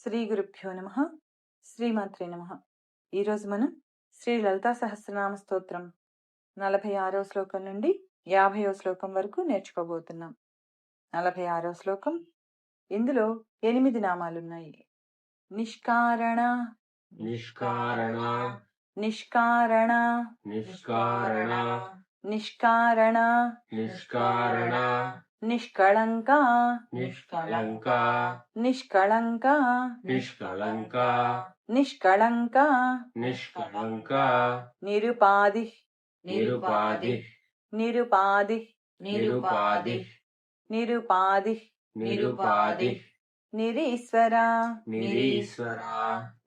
శ్రీ గురుభ్యో నమ శ్రీమాత్రే నమ. ఈరోజు మనం శ్రీ లలితా సహస్రనామ స్తోత్రం నలభై ఆరో శ్లోకం నుండి యాభైవ శ్లోకం వరకు నేర్చుకోబోతున్నాం. నలభై ఆరో శ్లోకం ఇందులో ఎనిమిది నామాలున్నాయి. నిష్కారణ నిష్కారణ నిష్కారణ నిష్కారణ నిష్కారణ నిష్కారణ నిష్కళంక. నిష్కళంక. నిష్కళంక. నిష్కళంక. నిష్కళంక. నిష్కళంక. నిరుపాధి. నిరుపాధి. నిరుపాధి. నిరుపాధి. నిరుపాధి. నిరుపాధి. నిరీశ్వర. నిరీశ్వర.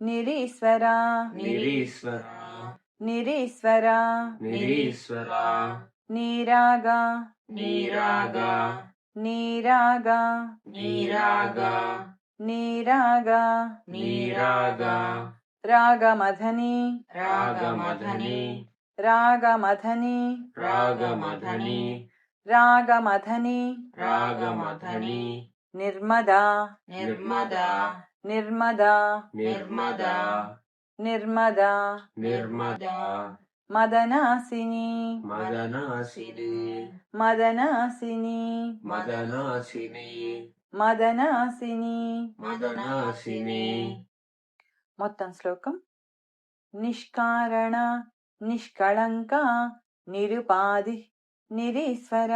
నిరీశ్వర. నిరీశ్వర. నిరీశ్వర. నిరీశ్వర. निरागा निरागा निरागा निरागा निरागा निरागा रागमधनी रागमधनी रागमधनी रागमधनी रागमधनी रागमधनी निर्मदा निर्मदा निर्मदा निर्मदा निर्मदा निर्मदा మదనాసిని మదనాసిని మదనాసిని మదనాసిని మదనాసిని మదనాసిని మొత్తం శ్లోకం. నిష్కారణ నిష్కళంక నిరుపాధి నిరీశ్వర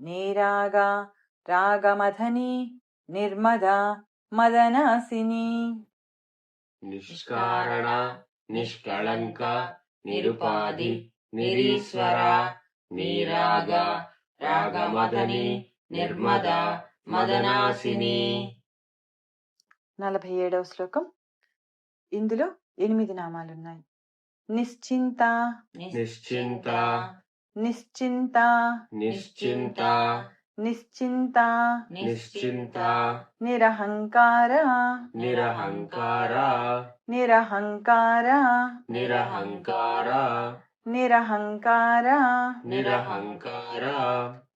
నీరాగ రాగమధని నిర్మద మదనాసిని నిష్కారణ నిష్కళంక నిరుపాధి నిరీశ్వర నీరాగ రాగమదని నిర్మద మదనాసిని నలభై ఏడవ శ్లోకం. ఇందులో ఎనిమిది నామాలున్నాయి. నిశ్చింత నిశ్చింత నిశ్చింత నిశ్చింత निश्चिंता निश्चिंता निरहंकार निरहंकार निरहंकार निरहंकार निरहंकार निरहंकार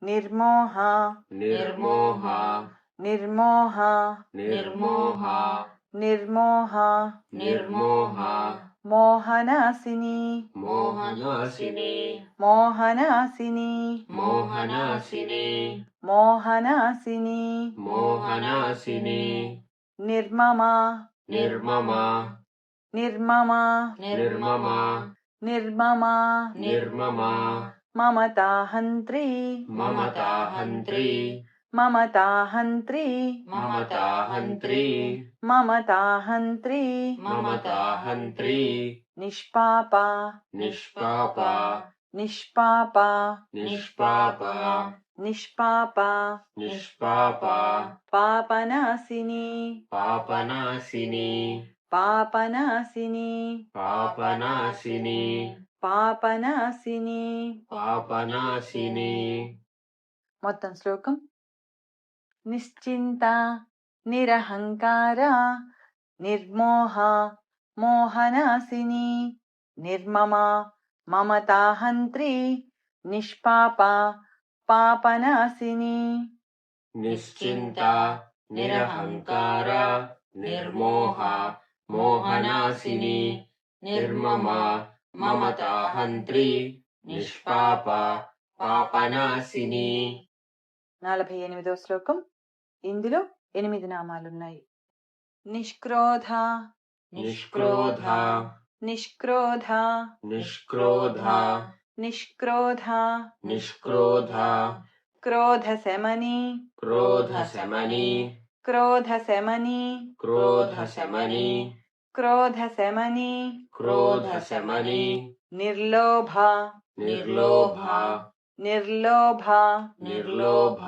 Nirmoh. Nirmoh. Nirmoh. Nirmoh. Nirmoh. Nirmoh. Mohanasini. Mohanasini. Mohanasini. Mohanasini. Mohanasini. Mohanasini. Nirmama. Nirmama. Nirmama. Nirmama. Nirmama. Nirmama. Mamata hantri. Mamata hantri. మమతాహంత్రి మమతాహంత్రి మమతాహంత్రి మమతాహంత్రి నిష్పాప నిష్పాప నిష్పాప నిష్పాప నిష్పాప నిష్పాప Papanasini Papanasini Papanasini Papanasini Papanasini Papanasini మొత్తం శ్లోకం నిశ్చింత నిరహంకార నిర్మోహ మోహనాశిని నిర్మమ మమతాహంత్రి నిష్పాప పాపనాశిని నిశ్చింత నిరహంకార నిర్మోహ మోహనాశిని నిర్మమ మమతాహంత్రి నిష్పాప పాపనాశిని నలభై ఎనిమిదో శ్లోకం. ఇందులో ఎనిమిది నామాలున్నాయి. నిష్క్రోధ నిష్క్రోధ నిష్క్రోధ నిష్క్రోధ నిష్క్రోధ నిష్క్రోధ క్రోధ శమని క్రోధ శమని క్రోధ శమని క్రోధ శమని క్రోధ శమని క్రోధ శమని నిర్లోభ నిర్లోభ నిర్లోభ నిర్లోభ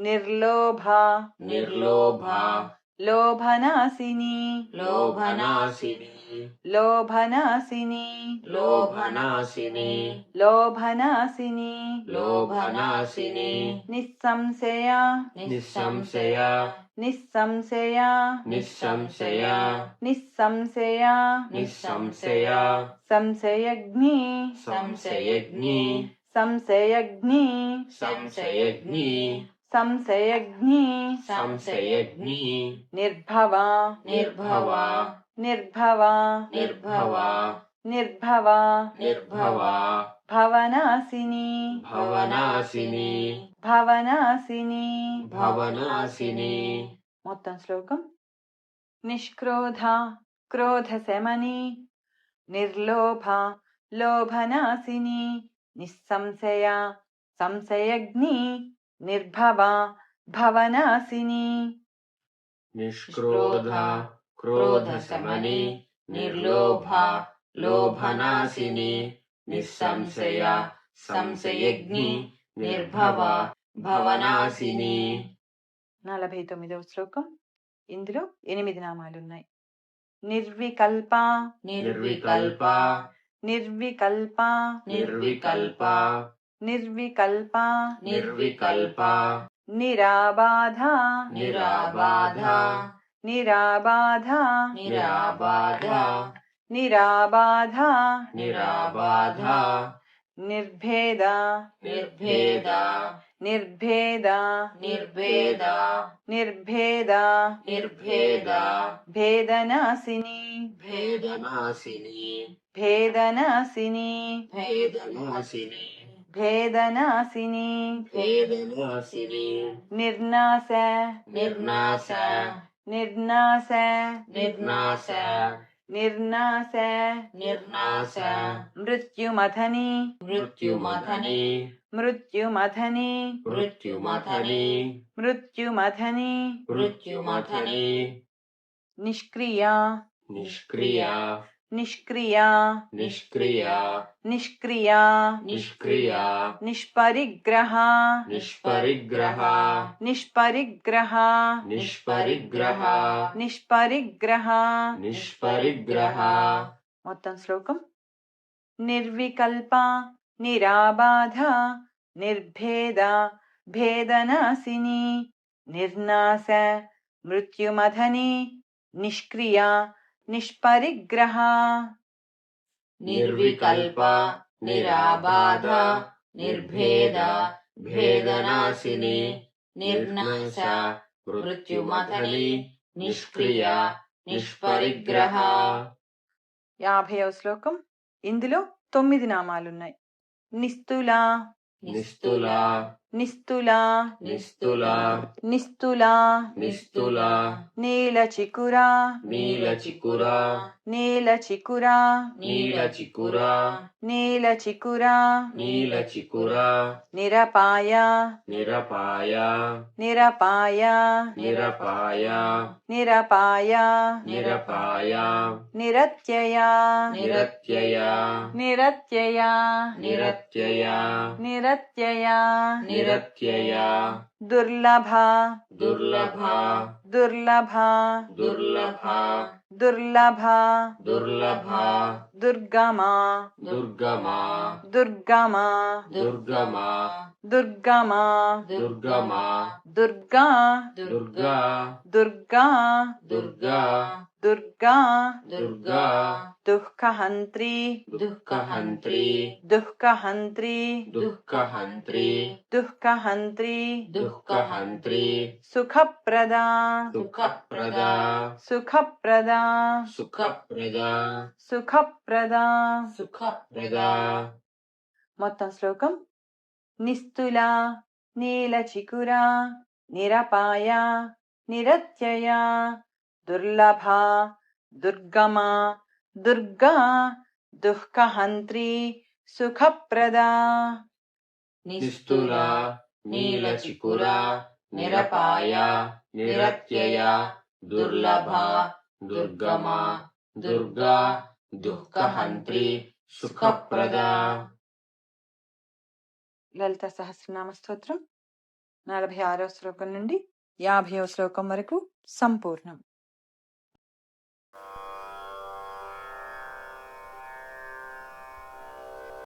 निर्लोभा। निर्लोभा। लोभनाशिनी लोभनासिनी। लोभनासिनी। लोभनाशिनी लोभनासिनी। लोभनाशिनी निस्संशया निस्संशया निस्संशया निस्संशया निस्संशया निस्संशया संशयग्नि संशयग्नि संशयग्नि संशयग्नि సంశయగ్ని సంశయగ్ని నిర్భవ నిర్భవ నిర్భవ నిర్భవ నిర్భవ నిర్భవ భవనాశిని భవనాశిని భవనాశిని భవనాశిని మొత్తం శ్లోకం. నిష్క్రోధ క్రోధ శమని నిర్లోభ లోభనాశిని నిస్సంశయ సంశయగ్ని నిర్భవ భవనాశిని నిష్క్రోధ క్రోధ శమని నిర్లోభ లోభనాశిని నిస్సంశయ సంశయగ్ని నిర్భవ భవనాశిని నలభై తొమ్మిదవ శ్లోకం. ఇందులో ఎనిమిది నామాలు ఉన్నాయి నిర్వికల్ప నిర్వికల్ప నిర్వికల్ప నిర్వికల్ప निर्विकल्पा। निर्विकल्पा। निराबाधा। निराबाधा। निराबाधा। निराबाधा। निराबाधा। निराबाधा। निर्भेदा। निर्भेदा। निर्भेदा। निर्भेदा। निर्भेदा। निर्भेदा। भेदनाशिनी भेदनाशिनी भेदनाशिनी भेदनाशिनी भेदनाशिनी भेदनाशिनी निर्नाश निर्नाश निर्नाश निर्नाश निर्नाश निर्नाश मृत्युमथनी। मृत्युमथनी। मृत्युमथनी। मृत्युमथनी। मृत्युमथनी। मृत्युमथनी। निष्क्रिया। निष्क्रिया। నిష్క్రియ నిష్క్రియ నిష్క్రియ నిష్క్రియ నిష్పరిగ్రహ నిష్పరిగ్రహ నిష్పరిగ్రహ నిష్పరిగ్రహ నిష్పరిగ్రహ నిష్పరిగ్రహ మొత్తం శ్లోకం నిర్వికల్ప నిరాబాధ నిర్భేద భేదనాశిని నిర్నాశ మృత్యుమథని నిష్క్రియ నిష్పరిగ్రహ నిర్వికల్ప నిరాబాధ నిర్భేద భేదనాశిని నిర్నాశ మృత్యుమథని నిష్క్రియ నిష్పరిగ్రహ. యాభైవ శ్లోకం. ఇందులో తొమ్మిది నామాలున్నాయి. నిస్తుల నిస్తుల నిస్తుల నిస్తుల నిస్తుల నిస్తుల నీల చికుర నీల చికుర నీల చికుర నీల చికుర నీల చికుర నీల చికుర నిరపాయ నిరపాయ నిరపాయ నిరపాయ నిరపాయ నిరపాయ నిరత్యయ నిరత్యయ నిరత్యయ నిరత్యయ నిరత్యయ निरत्यया। दुर्लभा। दुर्लभा। दुर्लभा। दुर्लभा। दुर्लभा। दुर्लभा। दुर्गमा। दुर्गमा। दुर्गमा। दुर्गमा। दुर्गमा। दुर्गमा। दुर्गा। दुर्गा। दुर्गा। दुर्गा। దుర్గా దుర్గా దుఃఖహంత్రి దుఃఖహంత్రి దుఃఖహంత్రి దుఃఖహంత్రి దుఃఖహంత్రి దుఃఖహంత్రి సుఖప్రదా సుఖప్రదా సుఖప్రదా సుఖప్రదా సుఖప్రదా సుఖప్రదా మొత్తం శ్లోకం నిస్తుల నీల చికుర నిరపాయ నిరత్యయ దుర్లభ దుర్గమా దుర్గా దుఃఖహంత్రి సుఖప్రదా నిస్తుల నీల చికుర నిరపాయ నిరత్యయ దుర్లభ దుర్గమా దుర్గా దుఃఖహంత్రి సుఖప్రదా లలిత సహస్రనామ స్తోత్రం నలభై ఆరో శ్లోకం నుండి యాభైవ శ్లోకం వరకు సంపూర్ణం.